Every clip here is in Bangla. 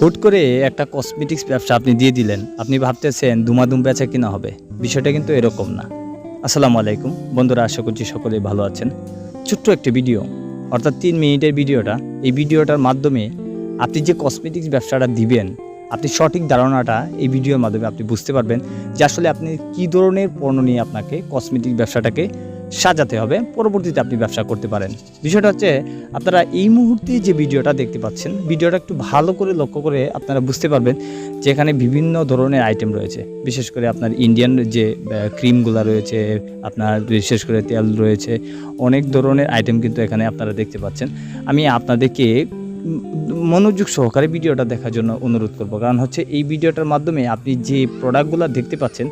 হুট করে একটা কসমেটিক্স ব্যবসা আপনি দিয়ে দিলেন। আপনি ভাবতেছেন দুমাদুম বেচা কিনা হবে। বিষয়টা কিন্তু এরকম না। আসসালামু আলাইকুম। বন্ধুরা, আশা করছি সকলেই ভালো আছেন। ছোট্ট একটি ভিডিও। অর্থাৎ তিন মিনিটের ভিডিওটা। এই ভিডিওটার মাধ্যমে আপনি যে কসমেটিক্স ব্যবসাটা দিবেন, আপনি সঠিক ধারণাটা এই ভিডিওর মাধ্যমে আপনি বুঝতে পারবেন যে আসলে আপনি কী ধরনের পণ্য নিয়ে আপনাকে কসমেটিক ব্যবসাটাকে সাজাতে হবে, পরবর্তীতে আপনি ব্যবসা করতে পারেন। বিষয়টা হচ্ছে, আপনারা এই মুহূর্তে যে ভিডিওটা দেখতে পাচ্ছেন, ভিডিওটা একটু ভালো করে লক্ষ্য করে আপনারা বুঝতে পারবেন যে এখানে বিভিন্ন ধরনের আইটেম রয়েছে। বিশেষ করে আপনার ইন্ডিয়ান যে ক্রিমগুলো রয়েছে, আপনার বিশেষ করে তেল রয়েছে, অনেক ধরনের আইটেম কিন্তু এখানে আপনারা দেখতে পাচ্ছেন। আমি আপনাদেরকে মনোযোগ সহকারে ভিডিওটা দেখার জন্য অনুরোধ করব। কারণ হচ্ছে, এই ভিডিওটার মাধ্যমে আপনি যে প্রোডাক্টগুলো দেখতে পাচ্ছেন,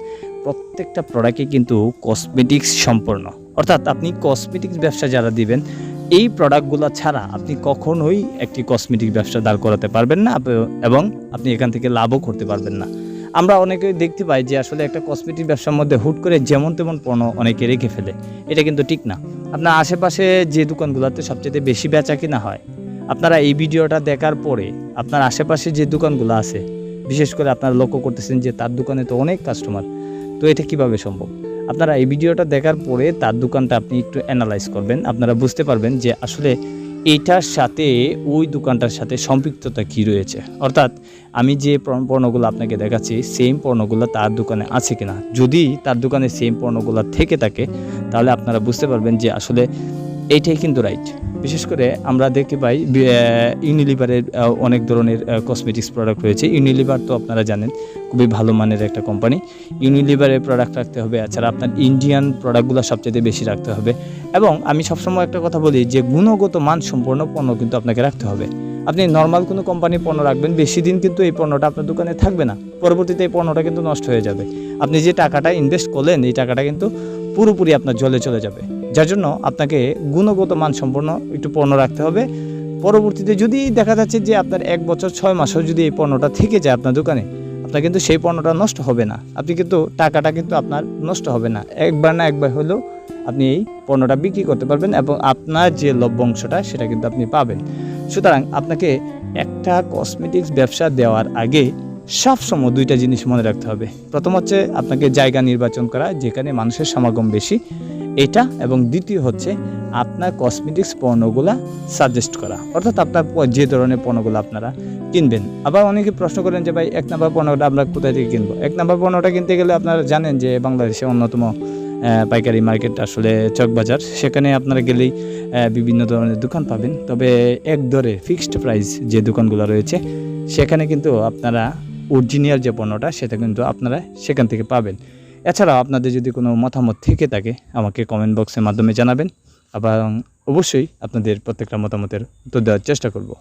প্রত্যেকটা প্রোডাক্টে কিন্তু কসমেটিক্স সম্পূর্ণ অর্থাৎ আপনি কসমেটিক্স ব্যবসা যারা দিবেন, এই প্রোডাক্টগুলো ছাড়া আপনি কখনোই একটি কসমেটিক ব্যবসা দাঁড় করাতে পারবেন না এবং আপনি এখান থেকে লাভও করতে পারবেন না। আমরা অনেকে দেখতে পাই যে আসলে একটা কসমেটিক ব্যবসার মধ্যে হুট করে যেমন তেমন পণ্য অনেকে রেখে ফেলে। এটা কিন্তু ঠিক না। আপনার আশেপাশে যে দোকানগুলোতে সবচেয়ে বেশি বেচা কিনা হয়, আপনারা এই ভিডিওটা দেখার পরে আপনার আশেপাশে যে দোকানগুলো আছে, বিশেষ করে আপনারা লক্ষ্য করতেছেন যে তার দোকানে তো অনেক কাস্টমার তো এটা কীভাবে সম্ভব? আপনারা এই ভিডিওটা দেখার পরে তার দোকানটা আপনি একটু অ্যানালাইজ করবেন। আপনারা বুঝতে পারবেন যে আসলে এটার সাথে ওই দোকানটার সাথে সম্পৃক্ততা কি রয়েছে। অর্থাৎ আমি যে পণ্য- পণ্যগুলো আপনাকে দেখাচ্ছি সেম পণ্যগুলো তার দোকানে আছে কিনা। যদি তার দোকানে সেম পণ্যগুলো থেকে থাকে, তাহলে আপনারা বুঝতে পারবেন যে আসলে এইটাই কিন্তু রাইট বিশেষ করে আমরা দেখতে পাই ইউনিলিভারের অনেক ধরনের কসমেটিক্স প্রোডাক্ট রয়েছে। ইউনিলিভার তো আপনারা জানেন, খুবই ভালো মানের একটা কোম্পানি ইউনিলিভারের প্রোডাক্ট রাখতে হবে, এছাড়া আপনার ইন্ডিয়ান প্রোডাক্টগুলো সবচেয়ে বেশি রাখতে হবে। এবং আমি সবসময় একটা কথা বলি যে, গুণগত মান সম্পন্ন পণ্য কিন্তু আপনাকে রাখতে হবে। আপনি নর্মাল কোনো কোম্পানির পণ্য রাখবেন, বেশি দিন কিন্তু এই পণ্যটা আপনার দোকানে থাকবে না। পরবর্তীতে এই পণ্যটা কিন্তু নষ্ট হয়ে যাবে। আপনি যে টাকাটা ইনভেস্ট করলেন, এই টাকাটা কিন্তু পুরোপুরি আপনার জলে চলে যাবে। যার জন্য আপনাকে গুণগত মান সম্পন্ন একটু পণ্য রাখতে হবে। পরবর্তীতে যদি দেখা যাচ্ছে যে আপনার এক বছর, ছয় মাসও যদি এই পণ্যটা থেকে যায় আপনার দোকানে, আপনার কিন্তু সেই পণ্যটা নষ্ট হবে না। আপনি কিন্তু টাকাটা কিন্তু আপনার নষ্ট হবে না। একবার না একবার হলেও আপনি এই পণ্যটা বিক্রি করতে পারবেন এবং আপনার যে লভ্যাংশটা সেটা কিন্তু আপনি পাবেন। সুতরাং আপনাকে একটা কসমেটিক্স ব্যবসা দেওয়ার আগে সবসময় দুইটা জিনিস মনে রাখতে হবে। প্রথম হচ্ছে আপনাকে জায়গা নির্বাচন করা, যেখানে মানুষের সমাগম বেশি। এটা এবং দ্বিতীয় হচ্ছে আপনার কসমেটিক্স পণ্যগুলা সাজেস্ট করা। অর্থাৎ আপনার যে ধরনের পণ্যগুলো আপনারা কিনবেন। আবার অনেকে প্রশ্ন করেন যে, ভাই, এক নম্বর পণ্যটা আমরা কোথায় থেকে কিনবো? এক নম্বর পণ্যটা কিনতে গেলে আপনারা জানেন যে, বাংলাদেশে অন্যতম পাইকারি মার্কেট আসলে চকবাজার। সেখানে আপনারা গেলেই বিভিন্ন ধরনের দোকান পাবেন। তবে এক দরে ফিক্সড প্রাইস যে দোকানগুলো রয়েছে, সেখানে কিন্তু আপনারা অরিজিনাল যে পণ্যটা, সেটা কিন্তু আপনারা সেখান থেকে পাবেন। এছাড়াও আপনাদের যদি কোনো মতামত থেকে থাকে, আমাকে কমেন্ট বক্সের মাধ্যমে জানাবেন। আবার অবশ্যই আপনাদের প্রত্যেকটা মতামতের উত্তর দেওয়ার চেষ্টা করব।